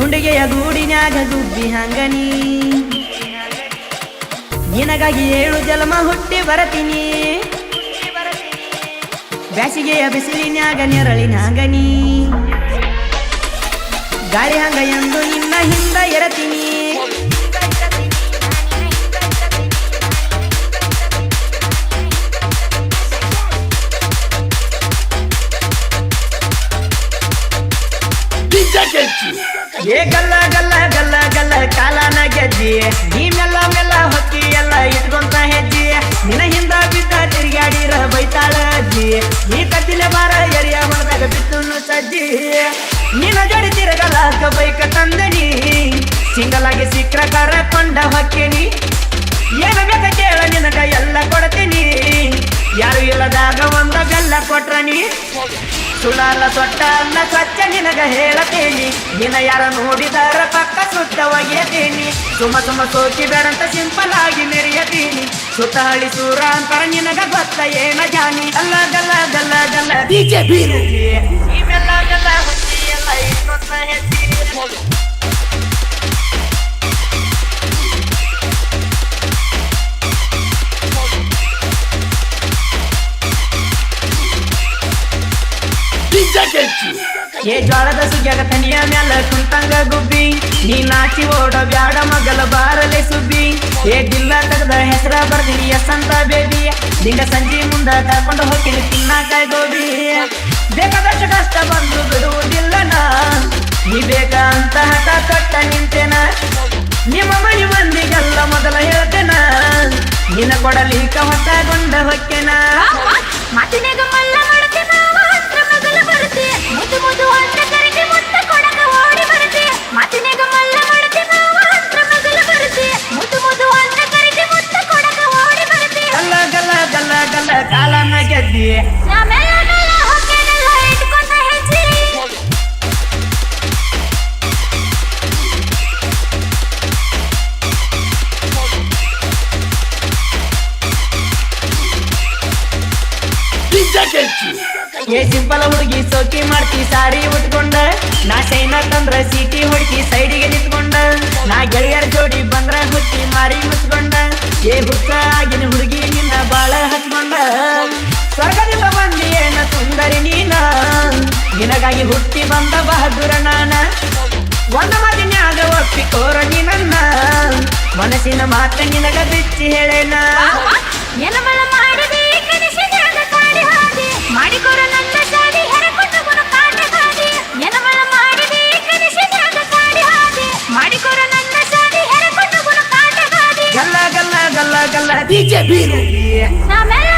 ಗುಂಡಿಗೆಯ ಗೂಡಿನ್ಯಾಗ ಗುಬ್ಬಿ ಹಂಗನಿ. ನಿನಗಾಗಿ ಏಳು ಜಲಮ ಹುಟ್ಟಿ ಬರತೀನಿ. ಬ್ಯಾಸಿಗೆಯ ಬಿಸಿಲಿನ್ಯಾಗ ನೆರಳಿನ ಹಂಗನಿ ಗಾಳಿ ಹಂಗ ಎಂದು ನಿನ್ನ ಹಿಂದ ಎರತೀನಿ. DJ. ಏ ಗಲ್ಲ ಗಲ್ಲ ಗಲ್ಲ ಗಲ್ಲ ಕಾಲನ ಗೆಜ್ಜಿ. ನೀ ಮೆಲ್ಲ ಮೆಲ್ಲ ಹೊಕ್ಕಿ ಎಲ್ಲ ಇಟ್ಕೊಂತ ಹೆಜ್ಜಿ. ನಿನ ಹಿಂದ ಬಿದ್ದ ತಿರುಗಾಡಿರ ಬೈತಾಳ ಅಜ್ಜಿ ನೀ ಕತ್ತಿಲೆ ಬಾರ ಎರಿಯ ಹೊರದಾಗ ಬಿತ್ತು ಸಜ್ಜಿ. ನಿನ ಜಡಿ ತಿರುಗಲಾಕ ಬೈಕ ತಂದನಿ. ಸಿಂಗಲಾಗಿ ಸಿಕ್ರ ಕರಕೊಂಡ ಹೊಕ್ಕೇನಿ. ಬೆಲ್ಲ ಕೊಟ್ರನಿ ತೊಟ್ಟ ಸೊಟ್ಟ ಅಲ್ಲ ಸ್ವಚ್ಛ ನಿನಗ ಹೇಳತೇನಿ. ನಿನ್ನ ಯಾರ ನೋಡಿದಾರ ಪಕ್ಕ ಸುತ್ತ ಒಗೆಯತೀನಿ ಸುಮ ಸುಮ ಸೋಚಿದರಂತ ಸಿಂಪಲ್ ಆಗಿ ಮೆರೆಯತೀನಿ ಸುತ್ತ ಹಳಿ ಸೂರ ಅಂತರ ನಿನಗ ಗೊತ್ತ ಏನ ಜಾನಿ. ಅಲ್ಲ ಗಲ್ಲ ಗಲ್ಲ ಗಲ್ಲ ಬಿಜೆಪಿ ಇವೆಲ್ಲ ಗಲ್ಲ ಹೊತ್ತಿ ಎಲ್ಲ ಇನ್ನೊಂದ ಹೆಜ್ಜೆ ಏ ಜ್ವಾಳದ ಸುಗ್ಯಾಗ ತನಿಯ ಮ್ಯಾಲ ಕುಂತಂಗ ಗುಬ್ಬಿ. ನೀ ನಾಚಿ ಓಡ ಬ್ಯಾಡ ಮಗಲ ಬಾರಲೆ ಸುಬ್ಬಿ. ಏ ದಿಲ್ಲ ತಗದ ಹೆಸರ ಬರ್ದಿನಿ ಎಸ್ಸಂತ ಬೇಬಿ. ನಿಂಗ ಸಂಜೆ ಮುಂದ ಕರ್ಕೊಂಡು ಹೋಗ್ತೀನಿ ತಿನ್ನಾಕ ಗೋಬಿ. ಬೇಕಾದಷ್ಟು ಕಷ್ಟ ಬಂದು ಬಿಡುವುದಿಲ್ಲ ನಾ. ನೀ ಬೇಕಂತ ಹಠ ಕಟ್ಟ ನಿಂತೇನ. ನಿಮ್ಮ ಮನಿ ಮಂದಿಗೆಲ್ಲ ಮೊದಲ ಹೇಳ್ತೇನ. ನಿನ್ನ ಕೊಡಲಿ ಹೊಸಗೊಂಡ ಏ ಸಿಂಪಲ್ ಹುಡುಗಿ ಸೋಕಿ ಮಾಡ್ತಿ, ಸಾರಿ ಉಟ್ಕೊಂಡ. ನಾ ಚೈನ ತಂದ್ರ ಸೀಟಿ ಹುಡುಕಿ ಸೈಡಿಗೆ ನಿಂತ್ಕೊಂಡ. ನಾ ಗೆಳೆಯರ ಜೋಡಿ ಬಂದ್ರ ಹುಚ್ಚಿ ಮಾರಿ ಮುಚ್ಕೊಂಡ. ಏ ಹುಕ್ಕ ಸ್ವರ್ಗದಿಂದ ಬಂದಿ ಏನ ಸುಂದರಿ ನೀನ? ನಿನಗಾಗಿ ಹುಟ್ಟಿ ಬಂದ ಬಹದ್ದುರ ನಾನ? ಒಂದ ಆಗ ಒಪ್ಪಿಕೋರ ನೀ ನನ್ನ ಮನಸ್ಸಿನ ಮಾತ ನಿನಗ ಬಿಚ್ಚಿ ಹೇಳೇನ? ನೆನಮಳ ಮಾಡಿದೆ ಕನಸಿನಾಗ ಕಾಡಿ ಹಾದಿ ಮಾಡಿಕೊರ ನನ್ನ ಶಾದಿ ಹೆರಕೊಂಡು ಗುಣ ಕಾಟ ಗಾದಿ ನೆನಮಳ ಮಾಡಿದೆ ಕನಸಿನಾಗ ಕಾಡಿ ಹಾದಿ ಮಾಡಿಕೊರ ನನ್ನ ಶಾದಿ ಹೆರಕೊಂಡು ಗುಣ ಕಾಟ ಗಾದಿ ಗಲ್ಲ ಗಲ್ಲ ಗಲ್ಲ ಗಲ್ಲ ಬಿಜೆಪಿ ನಾ ಆಮೇಲೆ